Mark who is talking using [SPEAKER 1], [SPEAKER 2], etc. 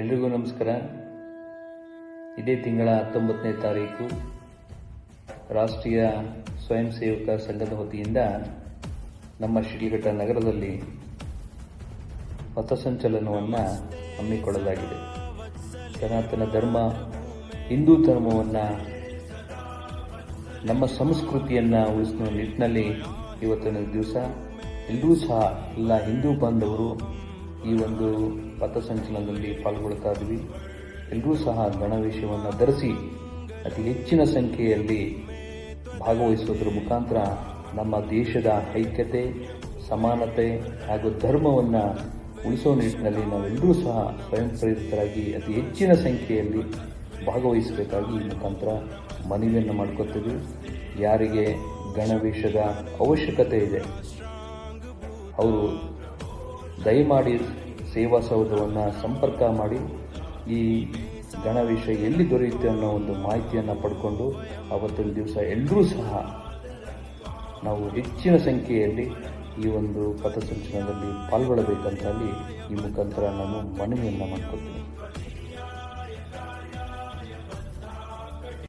[SPEAKER 1] ಎಲ್ರಿಗೂ ನಮಸ್ಕಾರ. ಇದೇ ತಿಂಗಳ ಹತ್ತೊಂಬತ್ತನೇ ತಾರೀಕು, ರಾಷ್ಟ್ರೀಯ ಸ್ವಯಂ ಸೇವಕ ಸಂಘದ ವತಿಯಿಂದ ನಮ್ಮ ಶಿಡ್ಲಘಟ್ಟ ನಗರದಲ್ಲಿ ಪಥಸಂಚಲನವನ್ನು ಹಮ್ಮಿಕೊಳ್ಳಲಾಗಿದೆ. ಸನಾತನ ಧರ್ಮ, ಹಿಂದೂ ಧರ್ಮವನ್ನು ನಮ್ಮ ಸಂಸ್ಕೃತಿಯನ್ನು ಉಳಿಸುವ ನಿಟ್ಟಿನಲ್ಲಿ ಇವತ್ತಿನ ದಿವಸ ಎಲ್ಲರೂ ಸಹ ಎಲ್ಲ ಹಿಂದೂ ಬಾಂಧವರು ಈ ಒಂದು ಪಥಸಂಚಲನದಲ್ಲಿ ಪಾಲ್ಗೊಳ್ತಾ ಇದ್ವಿ. ಎಲ್ಲರೂ ಸಹ ಗಣವೇಶವನ್ನು ಧರಿಸಿ ಅತಿ ಹೆಚ್ಚಿನ ಸಂಖ್ಯೆಯಲ್ಲಿ ಭಾಗವಹಿಸುವುದರ ಮುಖಾಂತರ ನಮ್ಮ ದೇಶದ ಐಕ್ಯತೆ, ಸಮಾನತೆ ಹಾಗೂ ಧರ್ಮವನ್ನು ಉಳಿಸೋ ನಿಟ್ಟಿನಲ್ಲಿ ನಾವೆಲ್ಲರೂ ಸಹ ಸ್ವಯಂ ಪ್ರೇರಿತರಾಗಿ ಅತಿ ಹೆಚ್ಚಿನ ಸಂಖ್ಯೆಯಲ್ಲಿ ಭಾಗವಹಿಸಬೇಕಾಗಿ ಈ ಮುಖಾಂತರ ಮನವಿಯನ್ನು ಮಾಡ್ಕೋತೀವಿ. ಯಾರಿಗೆ ಗಣವೇಶದ ಅವಶ್ಯಕತೆ ಇದೆ, ಅವರು ದಯಮಾಡಿ ಸೇವಾ ಸೌಧವನ್ನು ಸಂಪರ್ಕ ಮಾಡಿ, ಈ ಗಣವೇಶ ಎಲ್ಲಿ ದೊರೆಯುತ್ತೆ ಅನ್ನೋ ಒಂದು ಮಾಹಿತಿಯನ್ನು ಪಡ್ಕೊಂಡು ಅವತ್ತಿನ ದಿವಸ ಎಲ್ಲರೂ ಸಹ ನಾವು ಹೆಚ್ಚಿನ ಸಂಖ್ಯೆಯಲ್ಲಿ ಈ ಒಂದು ಪಥಸಂಚಲನದಲ್ಲಿ ಪಾಲ್ಗೊಳ್ಳಬೇಕಂತ ಅಲ್ಲಿ ಈ ಮುಖಾಂತರ ನಾನು ಮನವಿಯನ್ನು ಮಾಡ್ಕೊತೀನಿ